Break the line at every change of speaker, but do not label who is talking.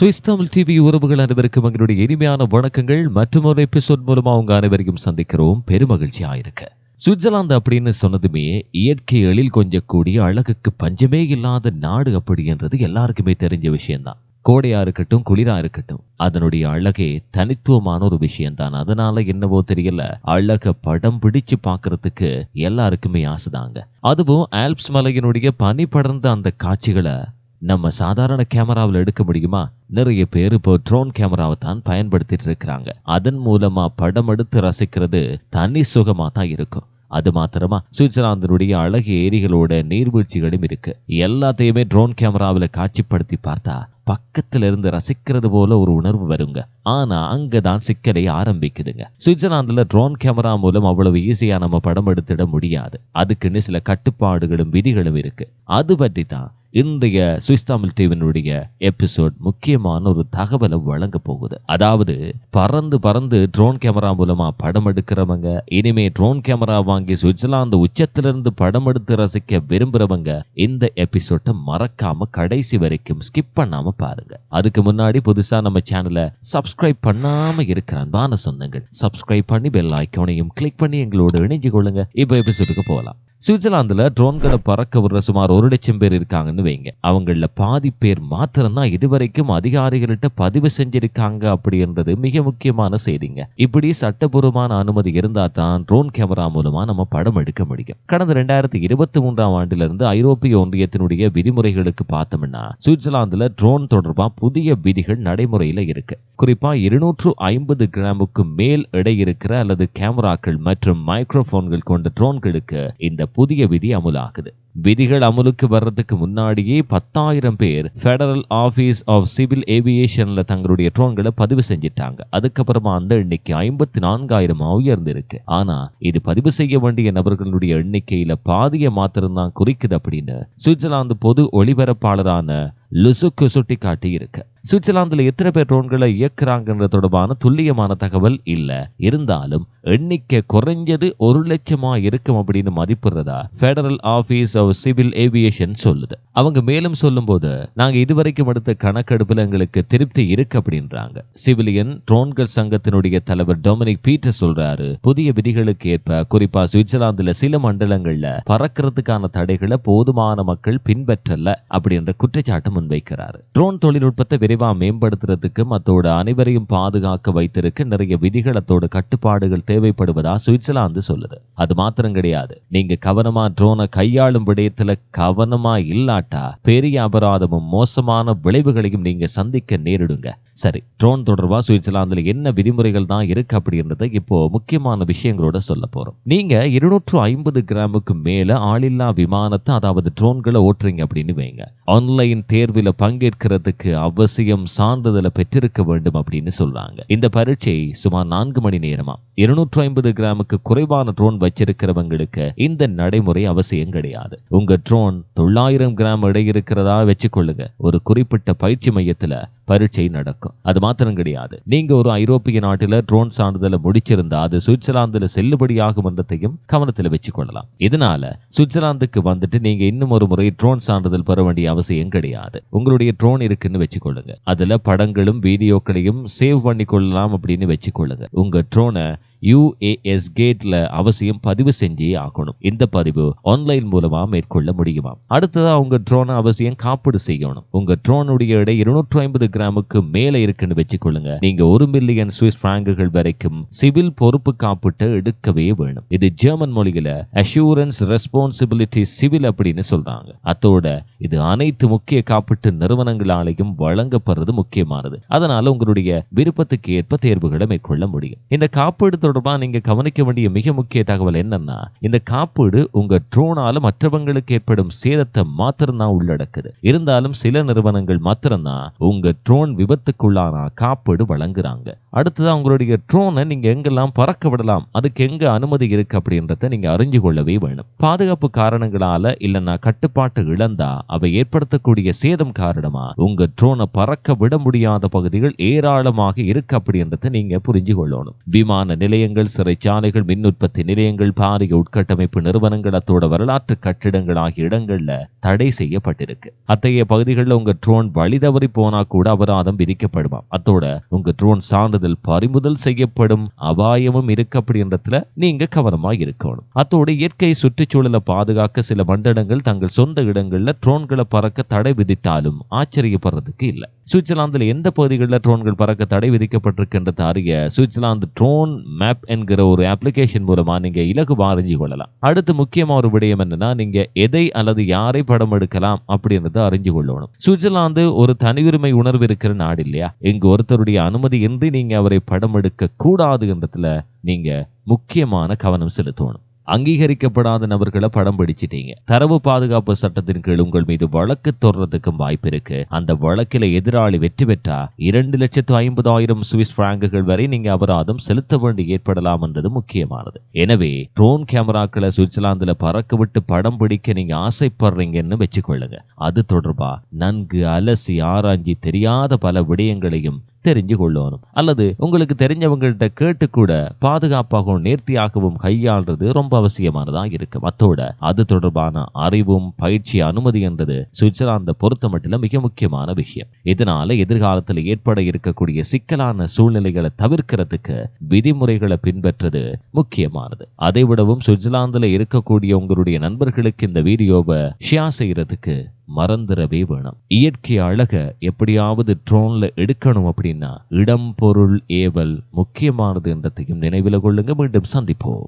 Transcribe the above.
Swiss Tamil TV உறவுகள் அனைவருக்கும் எங்களுடைய இனிமையான வணக்கங்கள். மற்றும் ஒரு எபிசோட் மூலமா உங்க அனைவரையும் சந்திக்கிறோம். பெருமகிழ்ச்சியா இருக்கு சுவிட்சர்லாந்து அப்படின்னு சொன்னதுமே இயற்கை எழில் கொஞ்சக்கூடிய அழகுக்கு பஞ்சமே இல்லாத நாடு அப்படின்றது எல்லாருக்குமே தெரிஞ்ச விஷயம்தான். கோடையா இருக்கட்டும் குளிரா இருக்கட்டும் அதனுடைய அழகே தனித்துவமான ஒரு விஷயம்தான். அதனால என்னவோ தெரியல அழக படம் பிடிச்சு பாக்குறதுக்கு எல்லாருக்குமே ஆசைதாங்க. அதுவும் ஆல்ப்ஸ் மலையினுடைய பனி படர்ந்த அந்த காட்சிகளை நம்ம சாதாரண கேமராவில் எடுக்க முடியுமா? நிறைய பேர் இப்போ ட்ரோன் கேமராவை தான் பயன்படுத்திட்டு இருக்கிறாங்க. அதன் மூலமா படம் எடுத்து ரசிக்கிறது தனி சுகமா தான் இருக்கும். அது மாத்திரமா சுவிட்சர்லாந்தினுடைய அழகிய ஏரிகளோட நீர்வீழ்ச்சிகளும் இருக்கு. எல்லாத்தையுமே ட்ரோன் கேமராவில் காட்சிப்படுத்தி பார்த்தா பக்கத்துல இருந்து ரசிக்கிறது போல ஒரு உணர்வு வருங்க. ஆனா அங்கதான் சிக்கலை ஆரம்பிக்குதுங்க. சுவிட்சர்லாந்துல ட்ரோன் கேமரா மூலம் அவ்வளவு ஈஸியா நம்ம படம் எடுத்துட முடியாது. அதுக்குன்னு சில கட்டுப்பாடுகளும் விதிகளும் இருக்கு. அது பற்றி தான் இன்றைய சுவிஸ் தமிழ் டிவினுடைய எபிசோட் முக்கியமான ஒரு தகவலை வழங்க போகுது. அதாவது பறந்து பறந்து ட்ரோன் கேமரா மூலமா படம் எடுக்கிறவங்க இனிமே ட்ரோன் கேமரா வாங்கி சுவிட்சர்லாந்து உச்சத்திலிருந்து படம் எடுத்து ரசிக்க விரும்புறவங்க இந்த எபிசோட்டை மறக்காம கடைசி வரைக்கும் ஸ்கிப் பண்ணாம பாருங்க. அதுக்கு முன்னாடி புதுசா நம்ம சேனலை சப்ஸ்கிரைப் பண்ணாம இருக்கிற அன்பான சொந்தங்கள் சப்ஸ்கிரைப் பண்ணி பெல் ஐக்கானையும் கிளிக் பண்ணி எங்களோட இணைஞ்சு கொள்ளுங்க. இப்போ எபிசோடுக்கு போகலாம். சுவிட்சர்லாந்துல ட்ரோன்களை பறக்க விடுற சுமார் ஒரு லட்சம் பேர் இருக்காங்கன்னு வைங்க. அவங்கள பாதி பேர் மாத்திரம்தான் இதுவரைக்கும் அதிகாரிகள்கிட்ட பதிவு செஞ்சிருக்காங்க அப்படின்றது மிக முக்கியமான செய்திங்க. இப்படி சட்டபூர்வமான அனுமதி இருந்தா தான் ட்ரோன் கேமரா மூலமா நம்ம படம் எடுக்க முடியும். கடந்த ரெண்டாயிரத்தி இருபத்தி மூன்றாம் ஆண்டுல இருந்து ஐரோப்பிய ஒன்றியத்தினுடைய விதிமுறைகளுக்கு பார்த்தோம்னா சுவிட்சர்லாந்துல ட்ரோன் தொடர்பா புதிய விதிகள் நடைமுறையில இருக்கு. குறிப்பா இருநூற்று ஐம்பது கிராமுக்கு மேல் எடை இருக்கிற அல்லது கேமராக்கள் மற்றும் மைக்ரோபோன்கள் கொண்ட ட்ரோன்களுக்கு இந்த புதிய விதி அமுலாகுது விதிகள் அமலுக்கு வர்றதுக்கு முன்னாடியே பத்தாயிரம் பேர் ஃபெடரல் ஆபீஸ் ஆஃப் சிவில் ஏவியேஷன்ல தங்களுடைய ட்ரோன்களை பதிவு செஞ்சிட்டாங்க. அதுக்கப்புறமா அந்த எண்ணிக்கை ஐம்பத்தி நான்காயிரம் உயர்ந்திருக்கு. ஆனா இது பதிவு செய்ய வேண்டிய நபர்களுடைய எண்ணிக்கையில பாதிய மாத்திரம்தான் குறிக்குது அப்படின்னு சுவிட்சர்லாந்து பொது ஒளிபரப்பாளரான லுசுக்கு சுட்டி காட்டி இருக்கு சுவிட்சர்லாந்தில் எத்தனை பேர் ட்ரோன்களை இயக்குறாங்கன்ற தொடர்பான துல்லியமான தகவல் இல்ல. இருந்தாலும் எண்ணிக்கை குறைஞ்சது ஒரு லட்சமா இருக்கும் அப்படின்னு மதிப்பிடுறதா federal office of civil aviation சொல்லுது. அவங்க மேலும் சொல்லும்போது நாங்க இதுவரைக்கும் எடுத்த கணக்கெடுப்புல எங்களுக்கு திருப்தி இருக்கு அப்படின்றாங்க. சிவிலியன் ட்ரோன்கள் சங்கத்தினுடைய தலைவர் டொமினிக் பீட்டர் சொல்றாரு புதிய விதிகளுக்கு ஏற்ப குறிப்பா சுவிட்சர்லாந்துல சில மண்டலங்கள்ல பறக்கிறதுக்கான தடைகளை போதுமான மக்கள் பின்பற்றல அப்படின்ற குற்றச்சாட்டு முன்வைக்கிறாரு. ட்ரோன் தொழில்நுட்பத்தை விரைவாக மேம்படுத்துறதுக்கு மத்தோட அனைவரையும் பாதுகாக்க வைத்திருக்க நிறைய விதிகள் அத்தோட கட்டுப்பாடுகள் தேவைப்படுவதா சுவிட்சர்லாந்து சொல்லுது. அது மாத்திரம் கிடையாது. நீங்க கவனமா ட்ரோனை கையாளும் விடயத்துல கவனமா இல்லாட்டா பெரிய அபராதமும் மோசமான விளைவுகளையும் நீங்க சந்திக்க நேரிடுங்க. சரி ட்ரோன் தொடர்பா சுவிட்சர்லாந்துல என்ன விதிமுறைகள் தான் இருக்கு அப்படின்றத இப்போ முக்கியமான விஷயங்களோட சொல்ல போறோம். நீங்க இருநூற்று ஐம்பது கிராமுக்கு மேல ஆளில்லா விமானத்தை அதாவது ட்ரோன்களை ஓட்டுறீங்க அப்படின்னு வைங்க. ஆன்லைன் தேர்வில் பங்கேற்கிறதுக்கு அவசியம் சான்றிதழை பெற்றிருக்க வேண்டும் அப்படின்னு சொல்றாங்க. இந்த பரீட்சை சுமார் நான்கு மணி நேரமா? இருநூற்று ஐம்பது கிராமுக்கு குறைவான ட்ரோன் வச்சிருக்கிறவங்களுக்கு இந்த நடைமுறை அவசியம் கிடையாது. உங்க ட்ரோன் தொள்ளாயிரம் கிராம் எடை இருக்கிறதா வச்சுக்கொள்ளுங்க. ஒரு குறிப்பிட்ட பயிற்சி மையத்துல பரீட்சை நடக்கும். அது மாத்திரம் கிடையாது. நீங்க ஒரு ஐரோப்பிய நாட்டில ட்ரோன் சான்றிதழை முடிச்சிருந்தா அது சுவிட்சர்லாந்துல செல்லுபடியாகும் என்றதையும் கவனத்தில் வச்சுக்கொள்ளலாம். இதனால சுவிட்சர்லாந்துக்கு வந்துட்டு நீங்க இன்னும் ஒரு முறை ட்ரோன் சான்றிதழ் பெற வேண்டிய அவசியம் கிடையாது. உங்களுடைய ட்ரோன் இருக்குன்னு வச்சுக்கொள்ளுங்க. அதுல படங்களும் வீடியோக்களையும் சேவ் பண்ணி கொள்ளலாம் அப்படின்னு வச்சுக்கொள்ளுங்க. உங்க ட்ரோனை யூஏஎஸ் கேட்ல அவசியம் பதிவு செஞ்சே ஆகணும். இந்த பதிவு ஆன்லைன் மூலமா மேற்கொள்ள முடியுமா? அடுத்ததா உங்க ட்ரோனை அவசியம் காப்பீடு செய்யணும். உங்க ட்ரோனுடைய எடை இருநூற்று ஐம்பது கிராமுக்கு மேல இருக்குன்னு வச்சுக்கொள்ளுங்க. நீங்க ஒரு மில்லியன் சுவிஸ் பிராங்குகள் வரைக்கும் சிவில் பொறுப்பு காப்பீட்டை எடுக்கவே வேணும். இது ஜெர்மன் மொழியில அஷூரன்ஸ் ரெஸ்பான்சிபிலிட்டி சிவில் அப்படின்னு சொல்றாங்க. அத்தோட இது அனைத்து முக்கிய காப்பீட்டு நிறுவனங்களாலையும் வழங்கப்படுறது முக்கியமானது. அதனால உங்களுடைய விருப்பத்துக்கு ஏற்ப தேர்வுகளை மேற்கொள்ள முடியும். இந்த காப்பீடு தொடர்பாக நீங்கள் கவனிக்க வேண்டிய மிக முக்கிய தகவல் என்னன்னா இந்த காப்பீடு உங்கள் ட்ரோனால மற்றவங்களுக்கு ஏற்படும் சேதத்தை மாத்திரம்தான் உள்ளடக்குது. இருந்தாலும் சில நிறுவனங்கள் மாத்திரம்தான் உங்கள் ட்ரோன் விபத்துக்குள்ளான காப்பீடு வழங்குறாங்க. அடுத்ததான் உங்களுடைய ட்ரோனை நீங்கள் எங்கெல்லாம் பறக்க விடலாம் அதுக்கு எங்கே அனுமதி இருக்கு அப்படின்றத நீங்கள் அறிஞ்சு கொள்ளவே வேணும். பாதுகாப்பு காரணங்களால் இல்லைன்னா கட்டுப்பாட்டு இழந்தா அவை ஏற்படுத்தக்கூடிய சேதம் காரணமாக உங்கள் ட்ரோனை பறக்க விட முடியாத பகுதிகள் ஏராளமாக இருக்கு அப்படின்றத நீங்கள் புரிஞ்சு கொள்ளணும். விமான நிலைய நிலையங்கள் சிறைச்சாலைகள் மின் உற்பத்தி நிலையங்கள் பாரிய உட்கட்டமைப்பு நிறுவனங்கள் அத்தோட வரலாற்று கட்டிடங்கள் ஆகிய இடங்கள்ல தடை செய்யப்பட்டிருக்கு. அத்தகைய பகுதிகளில் உங்க ட்ரோன் வழி தவறி போனா கூட அபராதம் விதிக்கப்படுமாம். அத்தோட உங்க ட்ரோன் சான்றிதழ் பறிமுதல் செய்யப்படும் அபாயமும் இருக்கு அப்படின்றதுல நீங்க கவனமா இருக்கணும். அத்தோட இயற்கை சுற்றுச்சூழலை பாதுகாக்க சில மண்டலங்கள் தங்கள் சொந்த இடங்கள்ல ட்ரோன்களை பறக்க தடை விதித்தாலும் ஆச்சரியப்படுறதுக்கு இல்லை. சுவிட்சர்லாந்தில் எந்த பகுதிகளில் ட்ரோன்கள் பறக்க தடை விதிக்கப்பட்டிருக்கின்றதை அறிய சுவிட்சர்லாந்து ட்ரோன் மேப் என்கிற ஒரு அப்ளிகேஷன் மூலமா நீங்க இலகுவா அறிஞ்சு கொள்ளலாம். அடுத்து முக்கியமா ஒரு விடயம் என்னன்னா நீங்க எதை அல்லது யாரை படம் எடுக்கலாம் அப்படின்றத அறிஞ்சு கொள்ளணும். சுவிட்சர்லாந்து ஒரு தனியுரிமை உணர்வு இருக்கிற நாடு இல்லையா? இங்கு ஒருத்தருடைய அனுமதி இன்றி நீங்க அவரை படம் எடுக்க கூடாதுன்றதுல நீங்க முக்கியமான கவனம் செலுத்தணும். அங்கீகரிக்கப்படாத நபர்களை படம் பிடிச்சிட்டீங்க. தரவு பாதுகாப்பு சட்டத்தின் கீழ் உங்கள் மீது வழக்கு தொடர்றதுக்கும் வாய்ப்பு இருக்கு. அந்த வழக்கில எதிராளி வெற்றி பெற்றா இரண்டு லட்சத்து ஐம்பதாயிரம் சுவிஸ் பிராங்குகள் வரை நீங்க அபராதம் செலுத்த வேண்டி ஏற்படலாம் என்றது முக்கியமானது. எனவே ட்ரோன் கேமராக்களை சுவிட்சர்லாந்துல பறக்க விட்டு படம் பிடிக்க நீங்க ஆசைப்படுறீங்கன்னு வச்சுக்கொள்ளுங்க. அது தொடர்பா நன்கு அலசி ஆராய்ஞ்சி தெரியாத பல விடயங்களையும் தெரிஞ்சு கொள்ளணும் அல்லது உங்களுக்கு தெரிஞ்சவங்கள்ட்ட கேட்டு கூட பாதுகாப்பாகவும் நேர்த்தியாகவும் கையாள்றது ரொம்ப அவசியமானதாக இருக்கும். அத்தோட அது தொடர்பான அறிவும் பயிற்சி அனுமதி என்றது சுவிட்சர்லாந்தை பொறுத்த மட்டும் மிக முக்கியமான விஷயம். இதனால எதிர்காலத்தில் ஏற்பட இருக்கக்கூடிய சிக்கலான சூழ்நிலைகளை தவிர்க்கிறதுக்கு விதிமுறைகளை பின்பற்றது முக்கியமானது. அதை விடவும் சுவிட்சர்லாந்துல இருக்கக்கூடிய உங்களுடைய நண்பர்களுக்கு இந்த வீடியோவை ஷேர் செய்யறதுக்கு மறந்துடவே வேணும். இயற்கை அழக எப்படியாவது ட்ரோன்ல எடுக்கணும் அப்படின்னா இடம் பொருள் ஏவல் முக்கியமானது என்றதையும் நினைவில் கொள்ளுங்க. மீண்டும் சந்திப்போம்.